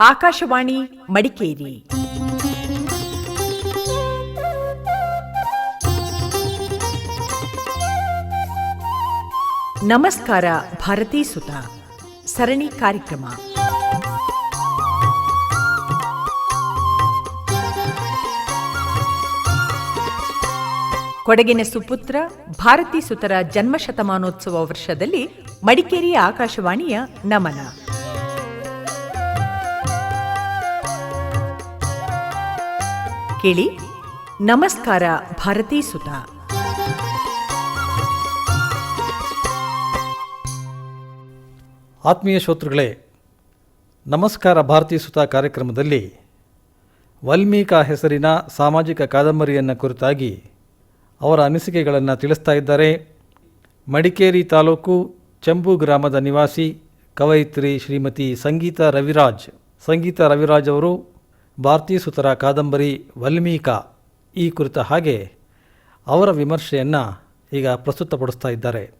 ಆಕಾಶವಾಣಿ ಮಡಿಕೇರಿ. ನಮಸ್ಕಾರ, ಭಾರತೀ ಸುತ. ಸರಣಿ ಕಾರ್ಯಕ್ರಮ. ಕೊಡಗಿನ ಸುಪುತ್ರ, ಭಾರತೀ ಸುತರ ಜನ್ಮಶತಮಾನೋತ್ಸವ ವರ್ಷದಲ್ಲಿ ಮಡಿಕೇರಿ ಆಕಾಶವಾಣಿಯ ನಮನ. ಕೇಳಿ, ನಮಸ್ಕಾರ ಭಾರತೀ ಸುತ. ಆತ್ಮೀಯ ಶ್ರೋತೃಗಳೇ, ನಮಸ್ಕಾರ ಭಾರತೀ ಸುತ ಕಾರ್ಯಕ್ರಮದಲ್ಲಿ ವಲ್ಮೀಕ ಹೆಸರಿನ ಸಾಮಾಜಿಕ ಕಾದಂಬರಿಯನ್ನು ಕುರಿತಾಗಿ ಅವರ ಅನಿಸಿಕೆಗಳನ್ನು ತಿಳಿಸ್ತಾ ಇದ್ದಾರೆ. ಮಡಿಕೇರಿ ತಾಲೂಕು ಚಂಬು ಗ್ರಾಮದ ನಿವಾಸಿ ಕವಯಿತ್ರಿ ಶ್ರೀಮತಿ ಸಂಗೀತ ರವಿರಾಜ್. ಸಂಗೀತ ರವಿರಾಜ್ ಅವರು ಭಾರತೀಯ ಸುತರ ಕಾದಂಬರಿ ವಲ್ಮೀಕ ಈ ಕುರಿತ ಹಾಗೆ ಅವರ ವಿಮರ್ಶೆಯನ್ನು ಈಗ ಪ್ರಸ್ತುತಪಡಿಸ್ತಾ ಇದ್ದಾರೆ.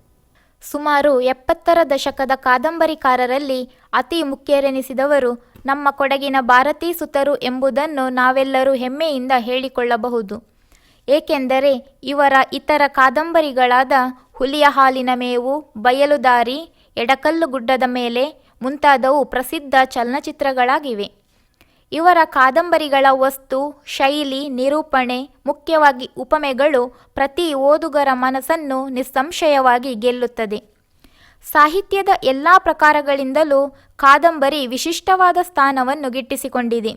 ಸುಮಾರು ಎಪ್ಪತ್ತರ ದಶಕದ ಕಾದಂಬರಿಕಾರರಲ್ಲಿ ಅತಿ ಮುಖ್ಯರೆನಿಸಿದವರು ನಮ್ಮ ಕೊಡಗಿನ ಭಾರತೀ ಸುತರು ಎಂಬುದನ್ನು ನಾವೆಲ್ಲರೂ ಹೆಮ್ಮೆಯಿಂದ ಹೇಳಿಕೊಳ್ಳಬಹುದು. ಏಕೆಂದರೆ ಇವರ ಇತರ ಕಾದಂಬರಿಗಳಾದ ಹುಲಿಯ ಹಾಲಿನ ಮೇವು ಬಯಲುದಾರಿ ಎಡಕಲ್ಲು ಗುಡ್ಡದ ಮೇಲೆ ಮುಂತಾದವು ಪ್ರಸಿದ್ಧ ಚಲನಚಿತ್ರಗಳಾಗಿವೆ. ಇವರ ಕಾದಂಬರಿಗಳ ವಸ್ತು, ಶೈಲಿ, ನಿರೂಪಣೆ, ಮುಖ್ಯವಾಗಿ ಉಪಮೆಗಳು ಪ್ರತಿ ಓದುಗರ ಮನಸ್ಸನ್ನು ನಿಸ್ಸಂಶಯವಾಗಿ ಗೆಲ್ಲುತ್ತದೆ. ಸಾಹಿತ್ಯದ ಎಲ್ಲ ಪ್ರಕಾರಗಳಿಂದಲೂ ಕಾದಂಬರಿ ವಿಶಿಷ್ಟವಾದ ಸ್ಥಾನವನ್ನು ಗಿಟ್ಟಿಸಿಕೊಂಡಿದೆ.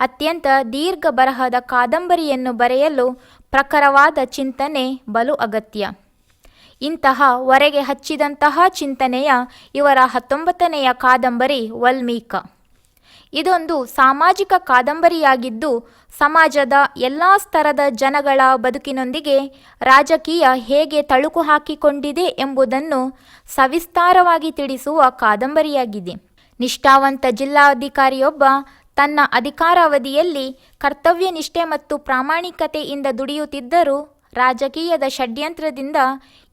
ಅತ್ಯಂತ ದೀರ್ಘ ಬರಹದ ಕಾದಂಬರಿಯನ್ನು ಬರೆಯಲು ಪ್ರಖರವಾದ ಚಿಂತನೆ ಬಲು ಅಗತ್ಯ. ಇಂತಹ ಹೊರಗೆ ಹಚ್ಚಿದಂತಹ ಚಿಂತನೆಯ ಇವರ ಹತ್ತೊಂಬತ್ತನೆಯ ಕಾದಂಬರಿ ವಲ್ಮೀಕ. ಇದೊಂದು ಸಾಮಾಜಿಕ ಕಾದಂಬರಿಯಾಗಿದ್ದು, ಸಮಾಜದ ಎಲ್ಲ ಸ್ತರದ ಜನಗಳ ಬದುಕಿನೊಂದಿಗೆ ರಾಜಕೀಯ ಹೇಗೆ ತಳುಕು ಹಾಕಿಕೊಂಡಿದೆ ಎಂಬುದನ್ನು ಸವಿಸ್ತಾರವಾಗಿ ತಿಳಿಸುವ ಕಾದಂಬರಿಯಾಗಿದೆ. ನಿಷ್ಠಾವಂತ ಜಿಲ್ಲಾಧಿಕಾರಿಯೊಬ್ಬ ತನ್ನ ಅಧಿಕಾರಾವಧಿಯಲ್ಲಿ ಕರ್ತವ್ಯನಿಷ್ಠೆ ಮತ್ತು ಪ್ರಾಮಾಣಿಕತೆಯಿಂದ ದುಡಿಯುತ್ತಿದ್ದರೂ ರಾಜಕೀಯದ ಷಡ್ಯಂತ್ರದಿಂದ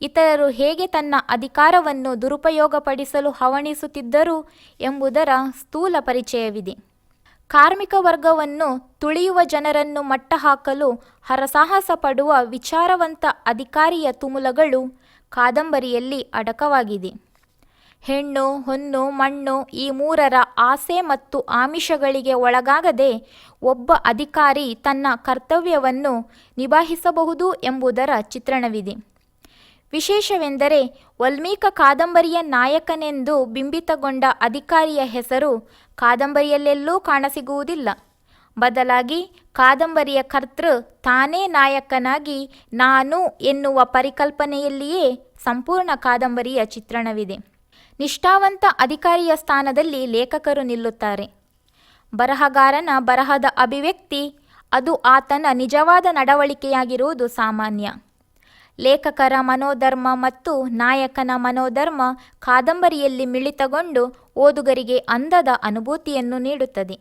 ಇತರರು ಹೇಗೆ ತನ್ನ ಅಧಿಕಾರವನ್ನು ದುರುಪಯೋಗಪಡಿಸಲು ಹವಣಿಸುತ್ತಿದ್ದರು ಎಂಬುದರ ಸ್ಥೂಲ ಪರಿಚಯವಿದೆ. ಕಾರ್ಮಿಕ ವರ್ಗವನ್ನು ತುಳಿಯುವ ಜನರನ್ನು ಮಟ್ಟಹಾಕಲು ಹರಸಾಹಸ ಪಡುವ ವಿಚಾರವಂತ ಅಧಿಕಾರಿಯ ತುಮುಲಗಳು ಕಾದಂಬರಿಯಲ್ಲಿ ಅಡಕವಾಗಿದೆ. ಹೆಣ್ಣು ಹೊನ್ನು ಮಣ್ಣು ಈ ಮೂರರ ಆಸೆ ಮತ್ತು ಆಮಿಷಗಳಿಗೆ ಒಳಗಾಗದೆ ಒಬ್ಬ ಅಧಿಕಾರಿ ತನ್ನ ಕರ್ತವ್ಯವನ್ನು ನಿಭಾಯಿಸಬಹುದು ಎಂಬುದರ ಚಿತ್ರಣವಿದೆ. ವಿಶೇಷವೆಂದರೆ ವಲ್ಮೀಕ ಕಾದಂಬರಿಯ ನಾಯಕನೆಂದು ಬಿಂಬಿತಗೊಂಡ ಅಧಿಕಾರಿಯ ಹೆಸರು ಕಾದಂಬರಿಯಲ್ಲೆಲ್ಲೂ ಕಾಣಸಿಗುವುದಿಲ್ಲ. ಬದಲಾಗಿ ಕಾದಂಬರಿಯ ಕರ್ತೃ ತಾನೇ ನಾಯಕನಾಗಿ ನಾನು ಎನ್ನುವ ಪರಿಕಲ್ಪನೆಯಲ್ಲಿಯೇ ಸಂಪೂರ್ಣ ಕಾದಂಬರಿಯ ಚಿತ್ರಣವಿದೆ. ನಿಷ್ಠಾವಂತ ಅಧಿಕಾರಿಯ ಸ್ಥಾನದಲ್ಲಿ ಲೇಖಕರು ನಿಲ್ಲುತ್ತಾರೆ. ಬರಹಗಾರನ ಬರಹದ ಅಭಿವ್ಯಕ್ತಿ, ಅದು ಆತನ ನಿಜವಾದ ನಡವಳಿಕೆಯಾಗಿರುವುದು ಸಾಮಾನ್ಯ. ಲೇಖಕರ ಮನೋಧರ್ಮ ಮತ್ತು ನಾಯಕನ ಮನೋಧರ್ಮ ಕಾದಂಬರಿಯಲ್ಲಿ ಮಿಳಿತಗೊಂಡು ಓದುಗರಿಗೆ ಅಂದದ ಅನುಭೂತಿಯನ್ನು ನೀಡುತ್ತದೆ.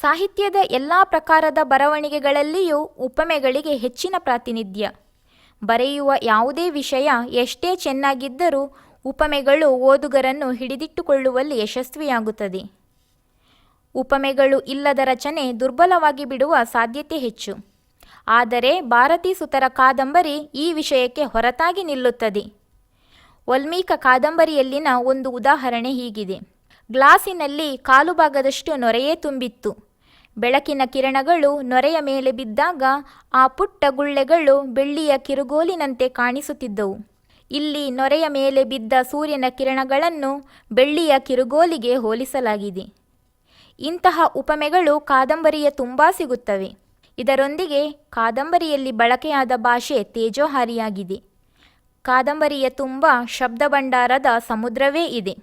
ಸಾಹಿತ್ಯದ ಎಲ್ಲ ಪ್ರಕಾರದ ಬರವಣಿಗೆಗಳಲ್ಲಿಯೂ ಉಪಮೆಗಳಿಗೆ ಹೆಚ್ಚಿನ ಪ್ರಾತಿನಿಧ್ಯ. ಬರೆಯುವ ಯಾವುದೇ ವಿಷಯ ಎಷ್ಟೇ ಚೆನ್ನಾಗಿದ್ದರೂ ಉಪಮೆಗಳು ಓದುಗರನ್ನು ಹಿಡಿದಿಟ್ಟುಕೊಳ್ಳುವಲ್ಲಿ ಯಶಸ್ವಿಯಾಗುತ್ತದೆ. ಉಪಮೆಗಳು ಇಲ್ಲದ ರಚನೆ ದುರ್ಬಲವಾಗಿ ಬಿಡುವ ಸಾಧ್ಯತೆ ಹೆಚ್ಚು. ಆದರೆ ಭಾರತೀ ಸುತರ ಕಾದಂಬರಿ ಈ ವಿಷಯಕ್ಕೆ ಹೊರತಾಗಿ ನಿಲ್ಲುತ್ತದೆ. ವಲ್ಮೀಕ ಕಾದಂಬರಿಯಲ್ಲಿನ ಒಂದು ಉದಾಹರಣೆ ಹೀಗಿದೆ. ಗ್ಲಾಸಿನಲ್ಲಿ ಕಾಲು ಭಾಗದಷ್ಟು ನೊರೆಯೇ ತುಂಬಿತ್ತು. ಬೆಳಕಿನ ಕಿರಣಗಳು ನೊರೆಯ ಮೇಲೆ ಬಿದ್ದಾಗ ಆ ಪುಟ್ಟ ಗುಳ್ಳೆಗಳು ಬೆಳ್ಳಿಯ ಕಿರುಗೋಲಿನಂತೆ ಕಾಣಿಸುತ್ತಿದ್ದವು. ಇಲ್ಲಿ ನೊರೆಯ ಮೇಲೆ ಬಿದ್ದ ಸೂರ್ಯನ ಕಿರಣಗಳನ್ನು ಬೆಳ್ಳಿಯ ಕಿರುಗೋಲಿಗೆ ಹೋಲಿಸಲಾಗಿದೆ. ಇಂತಹ ಉಪಮೆಗಳು ಕಾದಂಬರಿಯ ತುಂಬ ಸಿಗುತ್ತವೆ. ಇದರೊಂದಿಗೆ ಕಾದಂಬರಿಯಲ್ಲಿ ಬಳಕೆಯಾದ ಭಾಷೆ ತೇಜೋಹಾರಿಯಾಗಿದೆ. ಕಾದಂಬರಿಯ ತುಂಬ ಶಬ್ದಭಂಡಾರದ ಸಮುದ್ರವೇ ಇದೆ.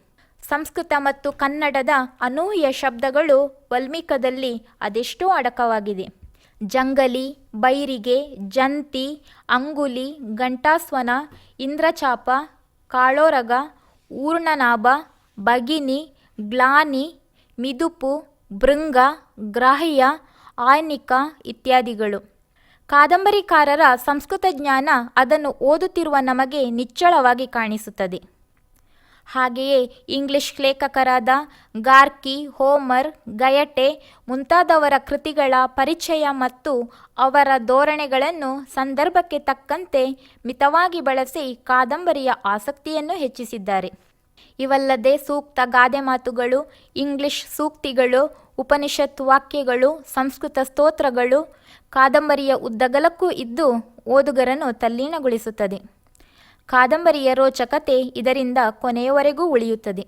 ಸಂಸ್ಕೃತ ಮತ್ತು ಕನ್ನಡದ ಅನೂಹ್ಯ ಶಬ್ದಗಳು ವಲ್ಮೀಕದಲ್ಲಿ ಅದೆಷ್ಟೋ ಅಡಕವಾಗಿದೆ. ಜಂಗಲಿ, ಬೈರಿಗೆ, ಜಂತಿ, ಅಂಗುಲಿ ಗಂಟಾಸ್ವನ ಇಂದ್ರಚಾಪ, ಕಾಳೋರಗ, ಊರ್ಣನಾಭ, ಭಗಿನಿ, ಗ್ಲಾನಿ, ಮಿದುಪು, ಭೃಂಗ, ಗ್ರಾಹ್ಯ, ಆಯ್ನಿಕ ಇತ್ಯಾದಿಗಳು. ಕಾದಂಬರಿಕಾರರ ಸಂಸ್ಕೃತ ಜ್ಞಾನ ಅದನ್ನು ಓದುತ್ತಿರುವ ನಮಗೆ ನಿಚ್ಚಳವಾಗಿ ಕಾಣಿಸುತ್ತದೆ. ಹಾಗೆಯೇ ಇಂಗ್ಲಿಷ್ ಲೇಖಕರಾದ ಗಾರ್ಕಿ, ಹೋಮರ್, ಗಯಟೆ ಮುಂತಾದವರ ಕೃತಿಗಳ ಪರಿಚಯ ಮತ್ತು ಅವರ ಧೋರಣೆಗಳನ್ನು ಸಂದರ್ಭಕ್ಕೆ ತಕ್ಕಂತೆ ಮಿತವಾಗಿ ಬಳಸಿ ಕಾದಂಬರಿಯ ಆಸಕ್ತಿಯನ್ನು ಹೆಚ್ಚಿಸಿದ್ದಾರೆ. ಇವಲ್ಲದೆ ಸೂಕ್ತ ಗಾದೆ ಮಾತುಗಳು, ಇಂಗ್ಲಿಷ್ ಸೂಕ್ತಿಗಳು, ಉಪನಿಷತ್ ವಾಕ್ಯಗಳು, ಸಂಸ್ಕೃತ ಸ್ತೋತ್ರಗಳು, ಕಾದಂಬರಿಯ ಉದ್ದಗಲಕ್ಕೂ ಇದ್ದು ಓದುಗರನ್ನು ತಲ್ಲೀನಗೊಳಿಸುತ್ತದೆ. ಕಾದಂಬರಿಯ ರೋಚಕತೆ ಇದರಿಂದ ಕೊನೆಯವರೆಗೂ ಉಳಿಯುತ್ತದೆ.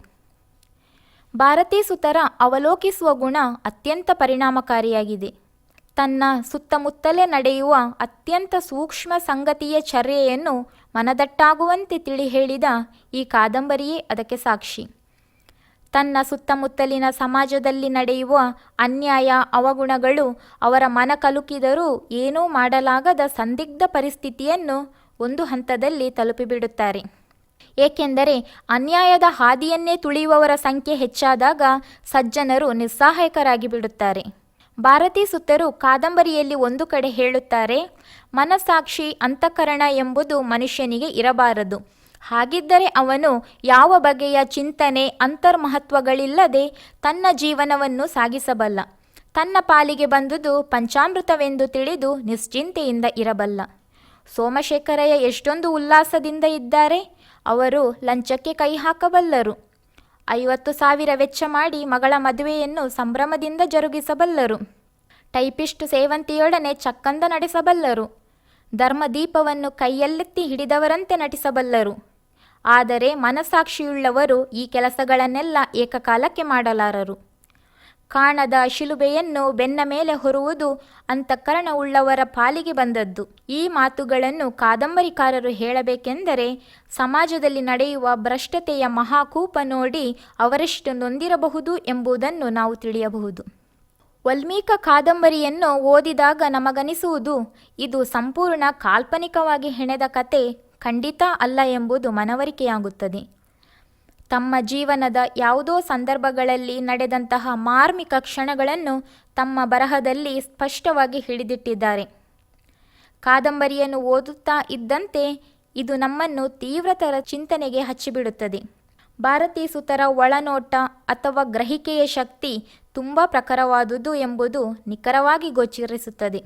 ಭಾರತೀ ಸುತರ ಅವಲೋಕಿಸುವ ಗುಣ ಅತ್ಯಂತ ಪರಿಣಾಮಕಾರಿಯಾಗಿದೆ. ತನ್ನ ಸುತ್ತಮುತ್ತಲೇ ನಡೆಯುವ ಅತ್ಯಂತ ಸೂಕ್ಷ್ಮ ಸಂಗತಿಯ ಚರ್ಯೆಯನ್ನು ಮನದಟ್ಟಾಗುವಂತೆ ತಿಳಿ ಹೇಳಿದ ಈ ಕಾದಂಬರಿಯೇ ಅದಕ್ಕೆ ಸಾಕ್ಷಿ. ತನ್ನ ಸುತ್ತಮುತ್ತಲಿನ ಸಮಾಜದಲ್ಲಿ ನಡೆಯುವ ಅನ್ಯಾಯ ಅವಗುಣಗಳು ಅವರ ಮನ ಕಲುಕಿದರೂ ಏನೂ ಮಾಡಲಾಗದ ಸಂದಿಗ್ಧ ಪರಿಸ್ಥಿತಿಯನ್ನು ಒಂದು ಹಂತದಲ್ಲಿ ತಲುಪಿಬಿಡುತ್ತಾರೆ. ಏಕೆಂದರೆ ಅನ್ಯಾಯದ ಹಾದಿಯನ್ನೇ ತುಳಿಯುವವರ ಸಂಖ್ಯೆ ಹೆಚ್ಚಾದಾಗ ಸಜ್ಜನರು ನಿಸ್ಸಹಾಯಕರಾಗಿ ಬಿಡುತ್ತಾರೆ ಭಾರತೀ ಸುತ್ತರು ಕಾದಂಬರಿಯಲ್ಲಿ ಒಂದು ಕಡೆ ಹೇಳುತ್ತಾರೆ ಮನಸಾಕ್ಷಿ ಅಂತಃಕರಣ ಎಂಬುದು ಮನುಷ್ಯನಿಗೆ ಇರಬಾರದು. ಹಾಗಿದ್ದರೆ ಅವನು ಯಾವ ಬಗೆಯ ಚಿಂತನೆ, ಅಂತರ್ಮಹತ್ವಗಳಿಲ್ಲದೆ ತನ್ನ ಜೀವನವನ್ನು ಸಾಗಿಸಬಲ್ಲ. ತನ್ನ ಪಾಲಿಗೆ ಬಂದುದು ಪಂಚಾಮೃತವೆಂದು ತಿಳಿದು ನಿಶ್ಚಿಂತೆಯಿಂದ ಇರಬಲ್ಲ. ಸೋಮಶೇಖರಯ್ಯ ಎಷ್ಟೊಂದು ಉಲ್ಲಾಸದಿಂದ ಇದ್ದಾರೆ. ಅವರು ಲಂಚಕ್ಕೆ ಕೈ ಹಾಕಬಲ್ಲರು. ಐವತ್ತು ಸಾವಿರ ವೆಚ್ಚ ಮಾಡಿ ಮಗಳ ಮದುವೆಯನ್ನು ಸಂಭ್ರಮದಿಂದ ಜರುಗಿಸಬಲ್ಲರು. ಟೈಪಿಸ್ಟ್ ಸೇವಂತಿಯೊಡನೆ ಚಕ್ಕಂದ ನಡೆಸಬಲ್ಲರು. ಧರ್ಮದೀಪವನ್ನು ಕೈಯಲ್ಲೆತ್ತಿ ಹಿಡಿದವರಂತೆ ನಟಿಸಬಲ್ಲರು. ಆದರೆ ಮನಸಾಕ್ಷಿಯುಳ್ಳವರು ಈ ಕೆಲಸಗಳನ್ನೆಲ್ಲ ಏಕಕಾಲಕ್ಕೆ ಮಾಡಲಾರರು. ಕಾಣದ ಶಿಲುಬೆಯನ್ನು ಬೆನ್ನ ಮೇಲೆ ಹೊರುವುದು ಅಂತಃಕರಣವುಳ್ಳವರ ಪಾಲಿಗೆ ಬಂದದ್ದು. ಈ ಮಾತುಗಳನ್ನು ಕಾದಂಬರಿಕಾರರು ಹೇಳಬೇಕೆಂದರೆ ಸಮಾಜದಲ್ಲಿ ನಡೆಯುವ ಭ್ರಷ್ಟತೆಯ ಮಹಾಕೂಪ ನೋಡಿ ಅವರೆಷ್ಟು ನೊಂದಿರಬಹುದು ಎಂಬುದನ್ನು ನಾವು ತಿಳಿಯಬಹುದು. ವಲ್ಮೀಕ ಕಾದಂಬರಿಯನ್ನು ಓದಿದಾಗ ನಮಗನಿಸುವುದು, ಇದು ಸಂಪೂರ್ಣ ಕಾಲ್ಪನಿಕವಾಗಿ ಹೆಣೆದ ಕತೆ, ಖಂಡಿತ ಅಲ್ಲ ಎಂಬುದು ಮನವರಿಕೆಯಾಗುತ್ತದೆ. ತಮ್ಮ ಜೀವನದ ಯಾವುದೋ ಸಂದರ್ಭಗಳಲ್ಲಿ ನಡೆದಂತಹ ಮಾರ್ಮಿಕ ಕ್ಷಣಗಳನ್ನು ತಮ್ಮ ಬರಹದಲ್ಲಿ ಸ್ಪಷ್ಟವಾಗಿ ಹಿಡಿದಿಟ್ಟಿದ್ದಾರೆ. ಕಾದಂಬರಿಯನ್ನು ಓದುತ್ತಾ ಇದ್ದಂತೆ ಇದು ನಮ್ಮನ್ನು ತೀವ್ರತರ ಚಿಂತನೆಗೆ ಹಚ್ಚಿಬಿಡುತ್ತದೆ. ಭಾರತೀ ಸುತರ ಒಳನೋಟ ಅಥವಾ ಗ್ರಹಿಕೆಯ ಶಕ್ತಿ ತುಂಬ ಪ್ರಖರವಾದುದು ಎಂಬುದು ನಿಖರವಾಗಿ ಗೋಚರಿಸುತ್ತದೆ.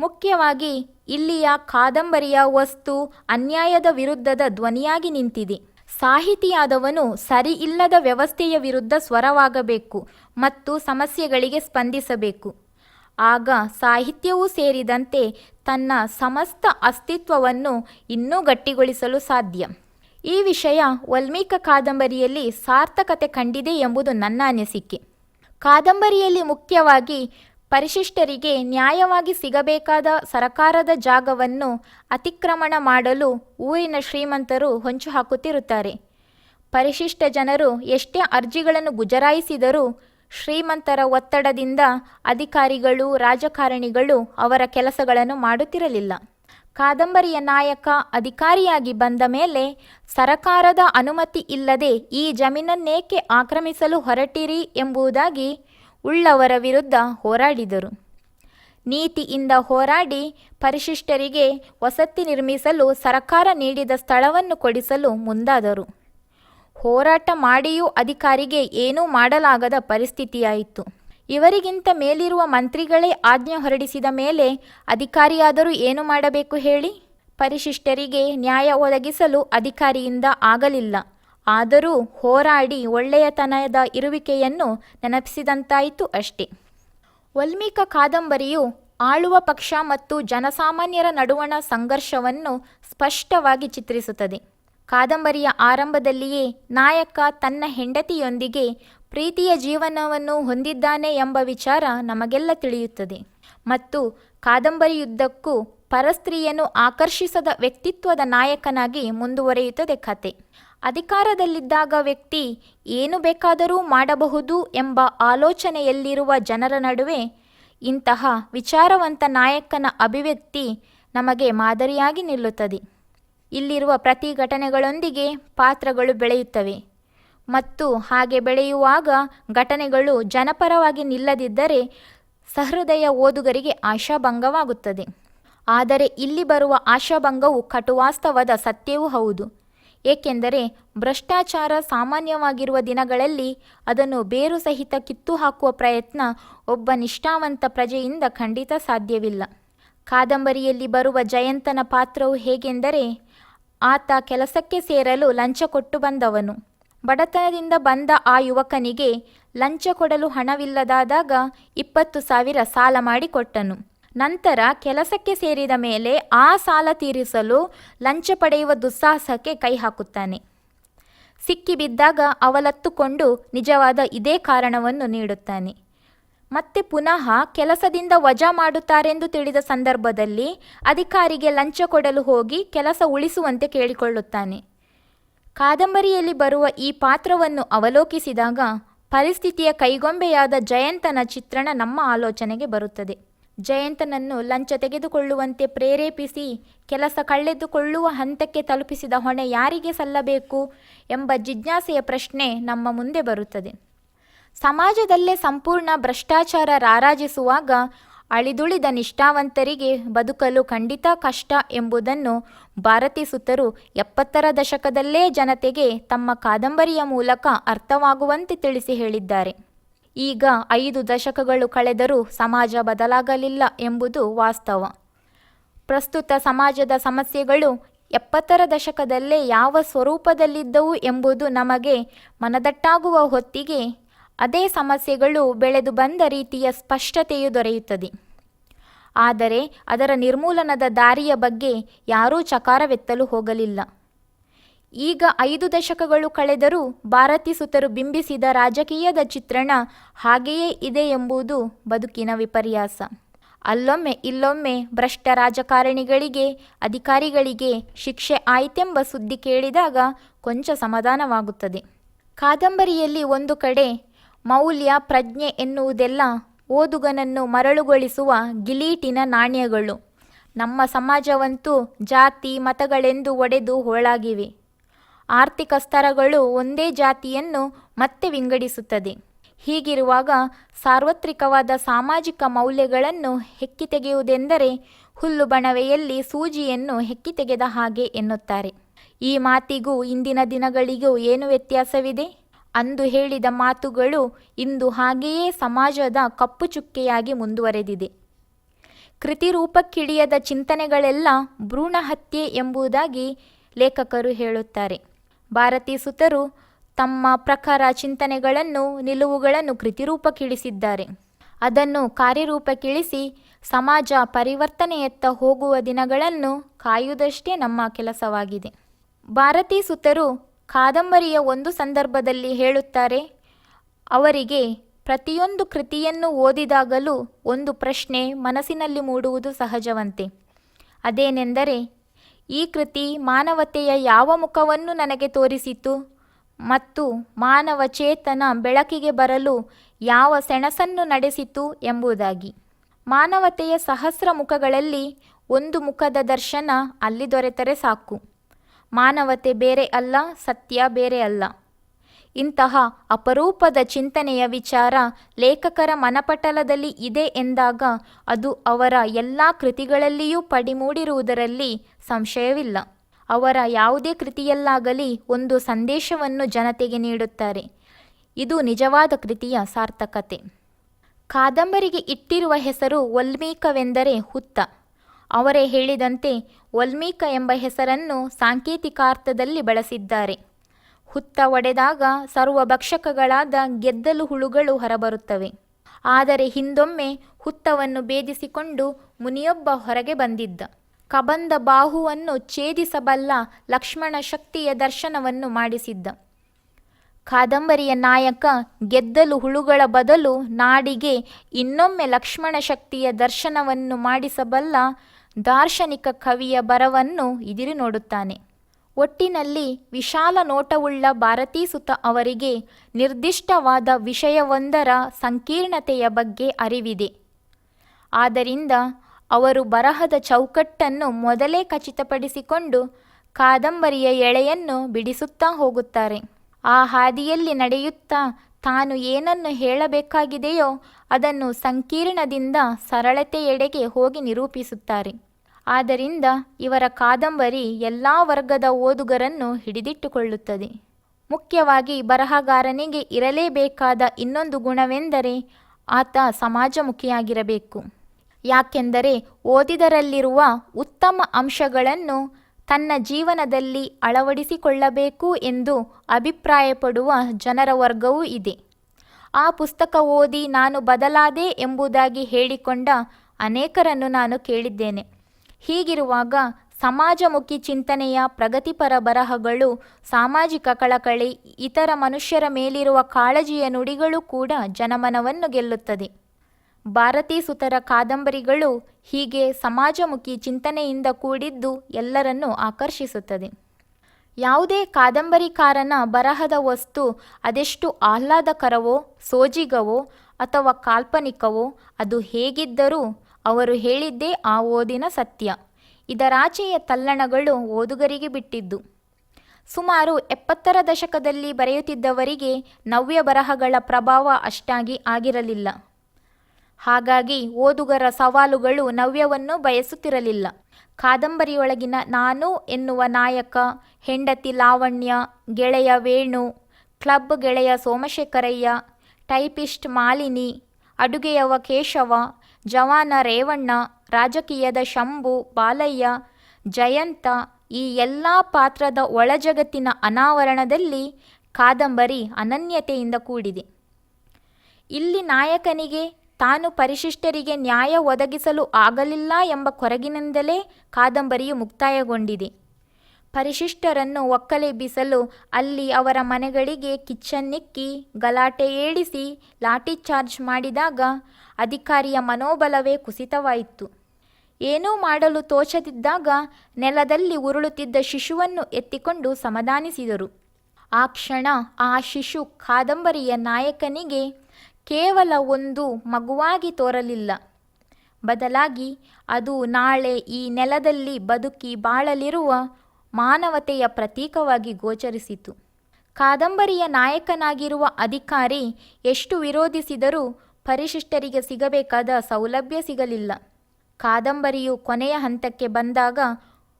ಮುಖ್ಯವಾಗಿ ಇಲ್ಲಿಯ ಕಾದಂಬರಿಯ ವಸ್ತು ಅನ್ಯಾಯದ ವಿರುದ್ಧದ ಧ್ವನಿಯಾಗಿ ನಿಂತಿದೆ. ಸಾಹಿತಿಯಾದವನು ಸರಿಯಿಲ್ಲದ ವ್ಯವಸ್ಥೆಯ ವಿರುದ್ಧ ಸ್ವರವಾಗಬೇಕು ಮತ್ತು ಸಮಸ್ಯೆಗಳಿಗೆ ಸ್ಪಂದಿಸಬೇಕು. ಆಗ ಸಾಹಿತ್ಯವೂ ಸೇರಿದಂತೆ ತನ್ನ ಸಮಸ್ತ ಅಸ್ತಿತ್ವವನ್ನು ಇನ್ನೂ ಗಟ್ಟಿಗೊಳಿಸಲು ಸಾಧ್ಯ. ಈ ವಿಷಯ ವಲ್ಮೀಕ ಕಾದಂಬರಿಯಲ್ಲಿ ಸಾರ್ಥಕತೆ ಕಂಡಿದೆ ಎಂಬುದು ನನ್ನ ಅನಿಸಿಕೆ. ಕಾದಂಬರಿಯಲ್ಲಿ ಮುಖ್ಯವಾಗಿ ಪರಿಶಿಷ್ಟರಿಗೆ ನ್ಯಾಯವಾಗಿ ಸಿಗಬೇಕಾದ ಸರಕಾರದ ಜಾಗವನ್ನು ಅತಿಕ್ರಮಣ ಮಾಡಲು ಊರಿನ ಶ್ರೀಮಂತರು ಹೊಂಚು ಹಾಕುತ್ತಿರುತ್ತಾರೆ. ಪರಿಶಿಷ್ಟ ಜನರು ಎಷ್ಟೇ ಅರ್ಜಿಗಳನ್ನು ಗುಜರಾಯಿಸಿದರೂ ಶ್ರೀಮಂತರ ಒತ್ತಡದಿಂದ ಅಧಿಕಾರಿಗಳು, ರಾಜಕಾರಣಿಗಳು ಅವರ ಕೆಲಸಗಳನ್ನು ಮಾಡುತ್ತಿರಲಿಲ್ಲ. ಕಾದಂಬರಿಯ ನಾಯಕ ಅಧಿಕಾರಿಯಾಗಿ ಬಂದ ಮೇಲೆ ಸರಕಾರದ ಅನುಮತಿ ಇಲ್ಲದೆ ಈ ಜಮೀನನ್ನೇಕೆ ಆಕ್ರಮಿಸಲು ಹೊರಟಿರಿ ಎಂಬುದಾಗಿ ಉಳ್ಳವರ ವಿರುದ್ಧ ಹೋರಾಡಿದರು. ನೀತಿಯಿಂದ ಹೋರಾಡಿ ಪರಿಶಿಷ್ಟರಿಗೆ ವಸತಿ ನಿರ್ಮಿಸಲು ಸರಕಾರ ನೀಡಿದ ಸ್ಥಳವನ್ನು ಕೊಡಿಸಲು ಮುಂದಾದರು. ಹೋರಾಟ ಮಾಡಿಯೂ ಅಧಿಕಾರಿಗೆ ಏನೂ ಮಾಡಲಾಗದ ಪರಿಸ್ಥಿತಿಯಾಯಿತು. ಇವರಿಗಿಂತ ಮೇಲಿರುವ ಮಂತ್ರಿಗಳೇ ಆಜ್ಞೆ ಹೊರಡಿಸಿದ ಮೇಲೆ ಅಧಿಕಾರಿಯಾದರೂ ಏನು ಮಾಡಬೇಕು ಹೇಳಿ? ಪರಿಶಿಷ್ಟರಿಗೆ ನ್ಯಾಯ ಒದಗಿಸಲು ಅಧಿಕಾರಿಯಿಂದ ಆಗಲಿಲ್ಲ. ಆದರೂ ಹೋರಾಡಿ ಒಳ್ಳೆಯತನದ ಇರುವಿಕೆಯನ್ನು ನೆನಪಿಸಿದಂತಾಯಿತು ಅಷ್ಟೇ. ವಲ್ಮೀಕ ಕಾದಂಬರಿಯು ಆಳುವ ಪಕ್ಷ ಮತ್ತು ಜನಸಾಮಾನ್ಯರ ನಡುವಣ ಸಂಘರ್ಷವನ್ನು ಸ್ಪಷ್ಟವಾಗಿ ಚಿತ್ರಿಸುತ್ತದೆ. ಕಾದಂಬರಿಯ ಆರಂಭದಲ್ಲಿಯೇ ನಾಯಕ ತನ್ನ ಹೆಂಡತಿಯೊಂದಿಗೆ ಪ್ರೀತಿಯ ಜೀವನವನ್ನು ಹೊಂದಿದ್ದಾನೆ ಎಂಬ ವಿಚಾರ ನಮಗೆಲ್ಲ ತಿಳಿಯುತ್ತದೆ. ಮತ್ತು ಕಾದಂಬರಿಯುದ್ದಕ್ಕೂ ಪರಸ್ತ್ರೀಯನ್ನು ಆಕರ್ಷಿಸದ ವ್ಯಕ್ತಿತ್ವದ ನಾಯಕನಾಗಿ ಮುಂದುವರಿಯುತ್ತದೆ ಕತೆ. ಅಧಿಕಾರದಲ್ಲಿದ್ದಾಗ ವ್ಯಕ್ತಿ ಏನು ಬೇಕಾದರೂ ಮಾಡಬಹುದು ಎಂಬ ಆಲೋಚನೆಯಲ್ಲಿರುವ ಜನರ ನಡುವೆ ಇಂತಹ ವಿಚಾರವಂತ ನಾಯಕನ ಅಭಿವ್ಯಕ್ತಿ ನಮಗೆ ಮಾದರಿಯಾಗಿ ನಿಲ್ಲುತ್ತದೆ. ಇಲ್ಲಿರುವ ಪ್ರತಿ ಘಟನೆಗಳೊಂದಿಗೆ ಪಾತ್ರಗಳು ಬೆಳೆಯುತ್ತವೆ ಮತ್ತು ಹಾಗೆ ಬೆಳೆಯುವಾಗ ಘಟನೆಗಳು ಜನಪರವಾಗಿ ನಿಲ್ಲದಿದ್ದರೆ ಸಹೃದಯ ಓದುಗರಿಗೆ ಆಶಾಭಂಗವಾಗುತ್ತದೆ. ಆದರೆ ಇಲ್ಲಿ ಬರುವ ಆಶಾಭಂಗವು ಕಟುವಾಸ್ತವದ ಸತ್ಯವೂ ಹೌದು. ಏಕೆಂದರೆ ಭ್ರಷ್ಟಾಚಾರ ಸಾಮಾನ್ಯವಾಗಿರುವ ದಿನಗಳಲ್ಲಿ ಅದನ್ನು ಬೇರು ಸಹಿತ ಕಿತ್ತು ಹಾಕುವ ಪ್ರಯತ್ನ ಒಬ್ಬ ನಿಷ್ಠಾವಂತ ಪ್ರಜೆಯಿಂದ ಖಂಡಿತ ಸಾಧ್ಯವಿಲ್ಲ. ಕಾದಂಬರಿಯಲ್ಲಿ ಬರುವ ಜಯಂತನ ಪಾತ್ರವು ಹೇಗೆಂದರೆ ಆತ ಕೆಲಸಕ್ಕೆ ಸೇರಲು ಲಂಚ ಕೊಟ್ಟು ಬಂದವನು. ಬಡತನದಿಂದ ಬಂದ ಆ ಯುವಕನಿಗೆ ಲಂಚ ಕೊಡಲು ಹಣವಿಲ್ಲದಾದಾಗ ಇಪ್ಪತ್ತು ಸಾವಿರ ಸಾಲ ಮಾಡಿ ಕೊಟ್ಟನು ನಂತರ ಕೆಲಸಕ್ಕೆ ಸೇರಿದ ಮೇಲೆ ಆ ಸಾಲ ತೀರಿಸಲು ಲಂಚ ಪಡೆಯುವ ದುಸ್ಸಾಹಸಕ್ಕೆ ಕೈ ಹಾಕುತ್ತಾನೆ. ಸಿಕ್ಕಿಬಿದ್ದಾಗ ಅವಲತ್ತುಕೊಂಡು ನಿಜವಾದ ಇದೇ ಕಾರಣವನ್ನು ನೀಡುತ್ತಾನೆ. ಮತ್ತೆ ಪುನಃ ಕೆಲಸದಿಂದ ವಜಾ ಮಾಡುತ್ತಾರೆಂದು ತಿಳಿದ ಸಂದರ್ಭದಲ್ಲಿ ಅಧಿಕಾರಿಗೆ ಲಂಚ ಕೊಡಲು ಹೋಗಿ ಕೆಲಸ ಉಳಿಸುವಂತೆ ಕೇಳಿಕೊಳ್ಳುತ್ತಾನೆ. ಕಾದಂಬರಿಯಲ್ಲಿ ಬರುವ ಈ ಪಾತ್ರವನ್ನು ಅವಲೋಕಿಸಿದಾಗ ಪರಿಸ್ಥಿತಿಯ ಕೈಗೊಂಬೆಯಾದ ಜಯಂತನ ಚಿತ್ರಣ ನಮ್ಮ ಆಲೋಚನೆಗೆ ಬರುತ್ತದೆ. ಜಯಂತನನ್ನು ಲಂಚ ತೆಗೆದುಕೊಳ್ಳುವಂತೆ ಪ್ರೇರೇಪಿಸಿ ಕೆಲಸ ಕಳೆದುಕೊಳ್ಳುವ ಹಂತಕ್ಕೆ ತಲುಪಿಸಿದ ಹೊಣೆ ಯಾರಿಗೆ ಸಲ್ಲಬೇಕು ಎಂಬ ಜಿಜ್ಞಾಸೆಯ ಪ್ರಶ್ನೆ ನಮ್ಮ ಮುಂದೆ ಬರುತ್ತದೆ. ಸಮಾಜದಲ್ಲೇ ಸಂಪೂರ್ಣ ಭ್ರಷ್ಟಾಚಾರ ರಾರಾಜಿಸುವಾಗ ಅಳಿದುಳಿದ ನಿಷ್ಠಾವಂತರಿಗೆ ಬದುಕಲು ಖಂಡಿತ ಕಷ್ಟ ಎಂಬುದನ್ನು ಭಾರತೀ ಸುತ್ತರು ಎಪ್ಪತ್ತರ ದಶಕದಲ್ಲೇ ಜನತೆಗೆ ತಮ್ಮ ಕಾದಂಬರಿಯ ಮೂಲಕ ಅರ್ಥವಾಗುವಂತೆ ತಿಳಿಸಿ ಹೇಳಿದ್ದಾರೆ. ಈಗ ಐದು ದಶಕಗಳು ಕಳೆದರೂ ಸಮಾಜ ಬದಲಾಗಲಿಲ್ಲ ಎಂಬುದು ವಾಸ್ತವ. ಪ್ರಸ್ತುತ ಸಮಾಜದ ಸಮಸ್ಯೆಗಳು ಎಪ್ಪತ್ತರ ದಶಕದಲ್ಲೇ ಯಾವ ಸ್ವರೂಪದಲ್ಲಿದ್ದವು ಎಂಬುದು ನಮಗೆ ಮನದಟ್ಟಾಗುವ ಹೊತ್ತಿಗೆ ಅದೇ ಸಮಸ್ಯೆಗಳು ಬೆಳೆದು ಬಂದ ರೀತಿಯ ಸ್ಪಷ್ಟತೆಯು ದೊರೆಯುತ್ತದೆ. ಆದರೆ ಅದರ ನಿರ್ಮೂಲನದ ದಾರಿಯ ಬಗ್ಗೆ ಯಾರೂ ಚಕಾರವೆತ್ತಲು ಹೋಗಲಿಲ್ಲ. ಈಗ ಐದು ದಶಕಗಳು ಕಳೆದರೂ ಭಾರತಿ ಸುತರು ಬಿಂಬಿಸಿದ ರಾಜಕೀಯದ ಚಿತ್ರಣ ಹಾಗೆಯೇ ಇದೆ ಎಂಬುದು ಬದುಕಿನ ವಿಪರ್ಯಾಸ. ಅಲ್ಲೊಮ್ಮೆ ಇಲ್ಲೊಮ್ಮೆ ಭ್ರಷ್ಟ ರಾಜಕಾರಣಿಗಳಿಗೆ, ಅಧಿಕಾರಿಗಳಿಗೆ ಶಿಕ್ಷೆ ಆಯಿತೆಂಬ ಸುದ್ದಿ ಕೇಳಿದಾಗ ಕೊಂಚ ಸಮಾಧಾನವಾಗುತ್ತದೆ. ಕಾದಂಬರಿಯಲ್ಲಿ ಒಂದು ಕಡೆ ಮೌಲ್ಯ, ಪ್ರಜ್ಞೆ ಎನ್ನುವುದೆಲ್ಲ ಓದುಗನನ್ನು ಮರಳುಗೊಳಿಸುವ ಗಿಲೀಟಿನ ನಾಣ್ಯಗಳು. ನಮ್ಮ ಸಮಾಜವಂತೂ ಜಾತಿ, ಮತಗಳೆಂದು ಒಡೆದು ಹೋಳಾಗಿವೆ. ಆರ್ಥಿಕ ಸ್ತರಗಳು ಒಂದೇ ಜಾತಿಯನ್ನು ಮತ್ತೆ ವಿಂಗಡಿಸುತ್ತದೆ. ಹೀಗಿರುವಾಗ ಸಾರ್ವತ್ರಿಕವಾದ ಸಾಮಾಜಿಕ ಮೌಲ್ಯಗಳನ್ನು ಹೆಕ್ಕಿ ತೆಗೆಯುವುದೆಂದರೆ ಹುಲ್ಲು ಬಣವೆಯಲ್ಲಿ ಸೂಜಿಯನ್ನು ಹೆಕ್ಕಿ ತೆಗೆದ ಹಾಗೆ ಎನ್ನುತ್ತಾರೆ. ಈ ಮಾತಿಗೂ ಇಂದಿನ ದಿನಗಳಿಗೂ ಏನು ವ್ಯತ್ಯಾಸವಿದೆ? ಅಂದು ಹೇಳಿದ ಮಾತುಗಳು ಇಂದು ಹಾಗೆಯೇ ಸಮಾಜದ ಕಪ್ಪು ಚುಕ್ಕೆಯಾಗಿ ಮುಂದುವರೆದಿದೆ. ಕೃತಿರೂಪಕ್ಕಿಳಿಯದ ಚಿಂತನೆಗಳೆಲ್ಲ ಭ್ರೂಣ ಹತ್ಯೆ ಎಂಬುದಾಗಿ ಲೇಖಕರು ಹೇಳುತ್ತಾರೆ. ಭಾರತೀ ಸುತರು ತಮ್ಮ ಪ್ರಖರ ಚಿಂತನೆಗಳನ್ನು, ನಿಲುವುಗಳನ್ನು ಕೃತಿರೂಪಕ್ಕಿಳಿಸಿದ್ದಾರೆ. ಅದನ್ನು ಕಾರ್ಯರೂಪಕ್ಕಿಳಿಸಿ ಸಮಾಜ ಪರಿವರ್ತನೆಯತ್ತ ಹೋಗುವ ದಿನಗಳನ್ನು ಕಾಯುವುದಷ್ಟೇ ನಮ್ಮ ಕೆಲಸವಾಗಿದೆ. ಭಾರತೀ ಸುತರು ಕಾದಂಬರಿಯ ಒಂದು ಸಂದರ್ಭದಲ್ಲಿ ಹೇಳುತ್ತಾರೆ, ಅವರಿಗೆ ಪ್ರತಿಯೊಂದು ಕೃತಿಯನ್ನು ಓದಿದಾಗಲೂ ಒಂದು ಪ್ರಶ್ನೆ ಮನಸ್ಸಿನಲ್ಲಿ ಮೂಡುವುದು ಸಹಜವಂತೆ. ಅದೇನೆಂದರೆ ಈ ಕೃತಿ ಮಾನವತೆಯ ಯಾವ ಮುಖವನ್ನು ನನಗೆ ತೋರಿಸಿತು? ಮತ್ತು ಮಾನವ ಚೇತನ ಬೆಳಕಿಗೆ ಬರಲು ಯಾವ ಸೆಣಸನ್ನು ನಡೆಸಿತು ಎಂಬುದಾಗಿ. ಮಾನವತೆಯ ಸಹಸ್ರ ಮುಖಗಳಲ್ಲಿ ಒಂದು ಮುಖದ ದರ್ಶನ ಅಲ್ಲಿ ದೊರೆತರೆ ಸಾಕು. ಮಾನವತೆ ಬೇರೆ ಅಲ್ಲ, ಸತ್ಯ ಬೇರೆ ಅಲ್ಲ. ಇಂತಹ ಅಪರೂಪದ ಚಿಂತನೆಯ ವಿಚಾರ ಲೇಖಕರ ಮನಪಟಲದಲ್ಲಿ ಇದೆ ಎಂದಾಗ ಅದು ಅವರ ಎಲ್ಲ ಕೃತಿಗಳಲ್ಲಿಯೂ ಪಡಿಮೂಡಿರುವುದರಲ್ಲಿ ಸಂಶಯವಿಲ್ಲ. ಅವರ ಯಾವುದೇ ಕೃತಿಯಲ್ಲಾಗಲಿ ಒಂದು ಸಂದೇಶವನ್ನು ಜನತೆಗೆ ನೀಡುತ್ತಾರೆ. ಇದು ನಿಜವಾದ ಕೃತಿಯ ಸಾರ್ಥಕತೆ. ಕಾದಂಬರಿಗೆ ಇಟ್ಟಿರುವ ಹೆಸರು ವಲ್ಮೀಕವೆಂದರೆ ಹುತ್ತ. ಅವರೇ ಹೇಳಿದಂತೆ ವಲ್ಮೀಕ ಎಂಬ ಹೆಸರನ್ನು ಸಾಂಕೇತಿಕಾರ್ಥದಲ್ಲಿ ಬಳಸಿದ್ದಾರೆ. ಹುತ್ತ ಒಡೆದಾಗ ಸರ್ವಭಕ್ಷಕಗಳಾದ ಗೆದ್ದಲು ಹುಳುಗಳು ಹೊರಬರುತ್ತವೆ. ಆದರೆ ಹಿಂದೊಮ್ಮೆ ಹುತ್ತವನ್ನು ಭೇದಿಸಿಕೊಂಡು ಮುನಿಯೊಬ್ಬ ಹೊರಗೆ ಬಂದಿದ್ದ. ಕಬಂದ ಬಾಹುವನ್ನು ಛೇದಿಸಬಲ್ಲ ಲಕ್ಷ್ಮಣ ಶಕ್ತಿಯ ದರ್ಶನವನ್ನು ಮಾಡಿಸಿದ್ದ. ಕಾದಂಬರಿಯ ನಾಯಕ ಗೆದ್ದಲು ಹುಳುಗಳ ಬದಲು ನಾಡಿಗೆ ಇನ್ನೊಮ್ಮೆ ಲಕ್ಷ್ಮಣ ಶಕ್ತಿಯ ದರ್ಶನವನ್ನು ಮಾಡಿಸಬಲ್ಲ ದಾರ್ಶನಿಕ ಕವಿಯ ಬರವನ್ನು ಇದಿರಿ ನೋಡುತ್ತಾನೆ. ಒಟ್ಟಿನಲ್ಲಿ ವಿಶಾಲ ನೋಟವುಳ್ಳ ಭಾರತೀ ಸುತ ಅವರಿಗೆ ನಿರ್ದಿಷ್ಟವಾದ ವಿಷಯವೊಂದರ ಸಂಕೀರ್ಣತೆಯ ಬಗ್ಗೆ ಅರಿವಿದೆ. ಆದ್ದರಿಂದ ಅವರು ಬರಹದ ಚೌಕಟ್ಟನ್ನು ಮೊದಲೇ ಖಚಿತಪಡಿಸಿಕೊಂಡು ಕಾದಂಬರಿಯ ಎಳೆಯನ್ನು ಬಿಡಿಸುತ್ತಾ ಹೋಗುತ್ತಾರೆ. ಆ ಹಾದಿಯಲ್ಲಿ ನಡೆಯುತ್ತಾ ತಾನು ಏನನ್ನು ಹೇಳಬೇಕಾಗಿದೆಯೋ ಅದನ್ನು ಸಂಕೀರ್ಣದಿಂದ ಸರಳತೆಯೆಡೆಗೆ ಹೋಗಿ ನಿರೂಪಿಸುತ್ತಾರೆ. ಆದ್ದರಿಂದ ಇವರ ಕಾದಂಬರಿ ಎಲ್ಲ ವರ್ಗದ ಓದುಗರನ್ನು ಹಿಡಿದಿಟ್ಟುಕೊಳ್ಳುತ್ತದೆ. ಮುಖ್ಯವಾಗಿ ಬರಹಗಾರನಿಗೆ ಇರಲೇಬೇಕಾದ ಇನ್ನೊಂದು ಗುಣವೆಂದರೆ ಆತ ಸಮಾಜಮುಖಿಯಾಗಿರಬೇಕು. ಯಾಕೆಂದರೆ ಓದಿದರಲ್ಲಿರುವ ಉತ್ತಮ ಅಂಶಗಳನ್ನು ತನ್ನ ಜೀವನದಲ್ಲಿ ಅಳವಡಿಸಿಕೊಳ್ಳಬೇಕು ಎಂದು ಅಭಿಪ್ರಾಯಪಡುವ ಜನರ ವರ್ಗವೂ ಇದೆ. ಆ ಪುಸ್ತಕ ಓದಿ ನಾನು ಬದಲಾದೆ ಎಂಬುದಾಗಿ ಹೇಳಿಕೊಂಡ ಅನೇಕರನ್ನು ನಾನು ಕೇಳಿದ್ದೇನೆ. ಹೀಗಿರುವಾಗ ಸಮಾಜಮುಖಿ ಚಿಂತನೆಯ ಪ್ರಗತಿಪರ ಬರಹಗಳು, ಸಾಮಾಜಿಕ ಕಳಕಳಿ, ಇತರ ಮನುಷ್ಯರ ಮೇಲಿರುವ ಕಾಳಜಿಯ ನುಡಿಗಳು ಕೂಡ ಜನಮನವನ್ನು ಗೆಲ್ಲುತ್ತದೆ. ಭಾರತೀ ಸುತರ ಕಾದಂಬರಿಗಳು ಹೀಗೆ ಸಮಾಜಮುಖಿ ಚಿಂತನೆಯಿಂದ ಕೂಡಿದ್ದು ಎಲ್ಲರನ್ನೂ ಆಕರ್ಷಿಸುತ್ತದೆ. ಯಾವುದೇ ಕಾದಂಬರಿಕಾರನ ಬರಹದ ವಸ್ತು ಅದೆಷ್ಟು ಆಹ್ಲಾದಕರವೋ, ಸೋಜಿಗವೋ ಅಥವಾ ಕಾಲ್ಪನಿಕವೋ, ಅದು ಹೇಗಿದ್ದರೂ ಅವರು ಹೇಳಿದ್ದೇ ಆ ಓದಿನ ಸತ್ಯ. ಇದರಾಚೆಯ ತಲ್ಲಣಗಳು ಓದುಗರಿಗೆ ಬಿಟ್ಟಿದ್ದು. ಸುಮಾರು ಎಪ್ಪತ್ತರ ದಶಕದಲ್ಲಿ ಬರೆಯುತ್ತಿದ್ದವರಿಗೆ ನವ್ಯ ಬರಹಗಳ ಪ್ರಭಾವ ಅಷ್ಟಾಗಿ ಆಗಿರಲಿಲ್ಲ. ಹಾಗಾಗಿ ಓದುಗರ ಸವಾಲುಗಳು ನವ್ಯವನ್ನು ಬಯಸುತ್ತಿರಲಿಲ್ಲ. ಕಾದಂಬರಿಯೊಳಗಿನ ನಾನು ಎನ್ನುವ ನಾಯಕ, ಹೆಂಡತಿ ಲಾವಣ್ಯ, ಗೆಳೆಯ ವೇಣು, ಕ್ಲಬ್ ಗೆಳೆಯ ಸೋಮಶೇಖರಯ್ಯ, ಟೈಪಿಸ್ಟ್ ಮಾಲಿನಿ, ಅಡುಗೆಯವ ಕೇಶವ ಜವಾನ ರೇವಣ್ಣ, ರಾಜಕೀಯದ ಶಂಭು, ಬಾಲಯ್ಯ, ಜಯಂತ ಈ ಎಲ್ಲ ಪಾತ್ರದ ಒಳಜಗತ್ತಿನ ಅನಾವರಣದಲ್ಲಿ ಕಾದಂಬರಿ ಅನನ್ಯತೆಯಿಂದ ಕೂಡಿದೆ. ಇಲ್ಲಿ ನಾಯಕನಿಗೆ, ತಾನು ಪರಿಶಿಷ್ಟರಿಗೆ ನ್ಯಾಯ ಒದಗಿಸಲು ಆಗಲಿಲ್ಲ ಎಂಬ ಕೊರಗಿನಿಂದಲೇ ಕಾದಂಬರಿಯು ಮುಕ್ತಾಯಗೊಂಡಿದೆ. ಪರಿಶಿಷ್ಟರನ್ನು ಒಕ್ಕಲೆಬ್ಬಿಸಲು ಅಲ್ಲಿ ಅವರ ಮನೆಗಳಿಗೆ ಕಿಚ್ಚನ್ನಿಕ್ಕಿ ಗಲಾಟೆ ಏಳಿಸಿ ಲಾಠಿ ಚಾರ್ಜ್ ಮಾಡಿದಾಗ ಅಧಿಕಾರಿಯ ಮನೋಬಲವೇ ಕುಸಿತವಾಯಿತು. ಏನೂ ಮಾಡಲು ತೋಚದಿದ್ದಾಗ ನೆಲದಲ್ಲಿ ಉರುಳುತ್ತಿದ್ದ ಶಿಶುವನ್ನು ಎತ್ತಿಕೊಂಡು ಸಮಾಧಾನಿಸಿದರು. ಆ ಕ್ಷಣ ಆ ಶಿಶು ಕಾದಂಬರಿಯ ನಾಯಕನಿಗೆ ಕೇವಲ ಒಂದು ಮಗುವಾಗಿ ತೋರಲಿಲ್ಲ. ಬದಲಾಗಿ ಅದು ನಾಳೆ ಈ ನೆಲದಲ್ಲಿ ಬದುಕಿ ಬಾಳಲಿರುವ ಮಾನವತೆಯ ಪ್ರತೀಕವಾಗಿ ಗೋಚರಿಸಿತು. ಕಾದಂಬರಿಯ ನಾಯಕನಾಗಿರುವ ಅಧಿಕಾರಿ ಎಷ್ಟು ವಿರೋಧಿಸಿದರೂ ಪರಿಶಿಷ್ಟರಿಗೆ ಸಿಗಬೇಕಾದ ಸೌಲಭ್ಯ ಸಿಗಲಿಲ್ಲ. ಕಾದಂಬರಿಯು ಕೊನೆಯ ಹಂತಕ್ಕೆ ಬಂದಾಗ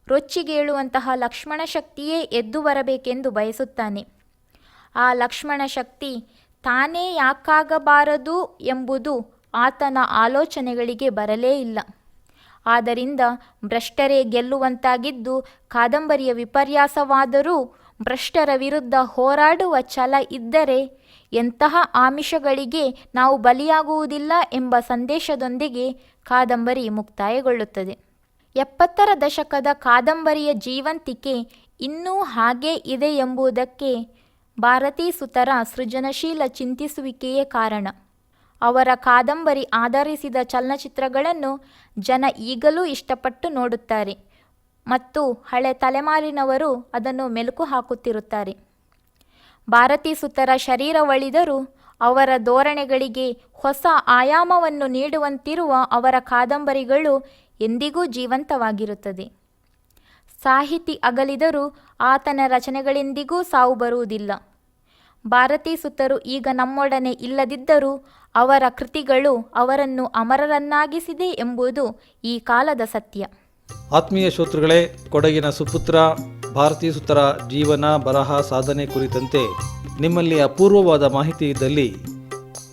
ರೊಚ್ಚಿಗೇಳುವಂತಹ ಲಕ್ಷ್ಮಣ ಶಕ್ತಿಯೇ ಎದ್ದು ಬರಬೇಕೆಂದು ಬಯಸುತ್ತಾನೆ. ಆ ಲಕ್ಷ್ಮಣ ಶಕ್ತಿ ತಾನೇ ಯಾಕಾಗಬಾರದು ಎಂಬುದು ಆತನ ಆಲೋಚನೆಗಳಿಗೆ ಬರಲೇ ಇಲ್ಲ. ಆದ್ದರಿಂದ ಭ್ರಷ್ಟರೇ ಗೆಲ್ಲುವಂತಾಗಿದ್ದು, ಕಾದಂಬರಿಯ ವಿಪರ್ಯಾಸವಾದರೂ ಭ್ರಷ್ಟರ ವಿರುದ್ಧ ಹೋರಾಡುವ ಛಲ ಇದ್ದರೆ ಎಂತಹ ಆಮಿಷಗಳಿಗೆ ನಾವು ಬಲಿಯಾಗುವುದಿಲ್ಲ ಎಂಬ ಸಂದೇಶದೊಂದಿಗೆ ಕಾದಂಬರಿ ಮುಕ್ತಾಯಗೊಳ್ಳುತ್ತದೆ. ಎಪ್ಪತ್ತರ ದಶಕದ ಕಾದಂಬರಿಯ ಜೀವಂತಿಕೆ ಇನ್ನೂ ಹಾಗೇ ಇದೆ ಎಂಬುದಕ್ಕೆ ಭಾರತೀ ಸುತರ ಸೃಜನಶೀಲ ಚಿಂತಿಸುವಿಕೆಯೇ ಕಾರಣ. ಅವರ ಕಾದಂಬರಿ ಆಧರಿಸಿದ ಚಲನಚಿತ್ರಗಳನ್ನು ಜನ ಈಗಲೂ ಇಷ್ಟಪಟ್ಟು ನೋಡುತ್ತಾರೆ ಮತ್ತು ಹಳೆ ತಲೆಮಾರಿನವರು ಅದನ್ನು ಮೆಲುಕು ಹಾಕುತ್ತಿರುತ್ತಾರೆ. ಭಾರತೀ ಸುತರ ಶರೀರವಳಿದರೂ ಅವರ ಧೋರಣೆಗಳಿಗೆ ಹೊಸ ಆಯಾಮವನ್ನು ನೀಡುವಂತಿರುವ ಅವರ ಕಾದಂಬರಿಗಳು ಎಂದಿಗೂ ಜೀವಂತವಾಗಿರುತ್ತದೆ. ಸಾಹಿತಿ ಅಗಲಿದರೂ ಆತನ ರಚನೆಗಳೆಂದಿಗೂ ಸಾವು ಬರುವುದಿಲ್ಲ. ಭಾರತೀ ಸುತರು ಈಗ ನಮ್ಮೊಡನೆ ಇಲ್ಲದಿದ್ದರೂ ಅವರ ಕೃತಿಗಳು ಅವರನ್ನು ಅಮರರನ್ನಾಗಿಸಿದೆ ಎಂಬುದು ಈ ಕಾಲದ ಸತ್ಯ. ಆತ್ಮೀಯ ಶ್ರೋತೃಗಳೇ, ಕೊಡಗಿನ ಸುಪುತ್ರ ಭಾರತೀಯ ಸುತ್ತರ ಜೀವನ ಬರಹ ಸಾಧನೆ ಕುರಿತಂತೆ ನಿಮ್ಮಲ್ಲಿ ಅಪೂರ್ವವಾದ ಮಾಹಿತಿ ಇದ್ದಲ್ಲಿ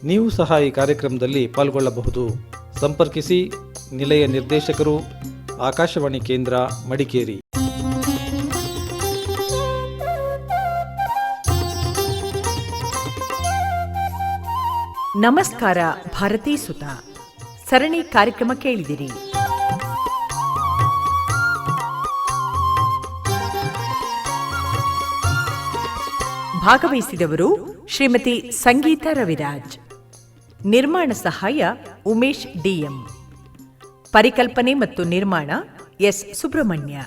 ನೀವು ಸಹ ಈ ಕಾರ್ಯಕ್ರಮದಲ್ಲಿ ಪಾಲ್ಗೊಳ್ಳಬಹುದು. ಸಂಪರ್ಕಿಸಿ, ನಿಲಯ ನಿರ್ದೇಶಕರು, ಆಕಾಶವಾಣಿ ಕೇಂದ್ರ ಮಡಿಕೇರಿ. ನಮಸ್ಕಾರ, ಭಾರತೀ ಸುತ. ಸರಣಿ ಕಾರ್ಯಕ್ರಮ ಕೇಳಿದಿರಿ. ಭಾಗವಹಿಸಿದವರು ಶ್ರೀಮತಿ ಸಂಗೀತಾ ರವಿರಾಜ್. ನಿರ್ಮಾಣ ಸಹಾಯ ಉಮೇಶ್ ಡಿಎಂ. ಪರಿಕಲ್ಪನೆ ಮತ್ತು ನಿರ್ಮಾಣ ಎಸ್ ಸುಬ್ರಹ್ಮಣ್ಯ.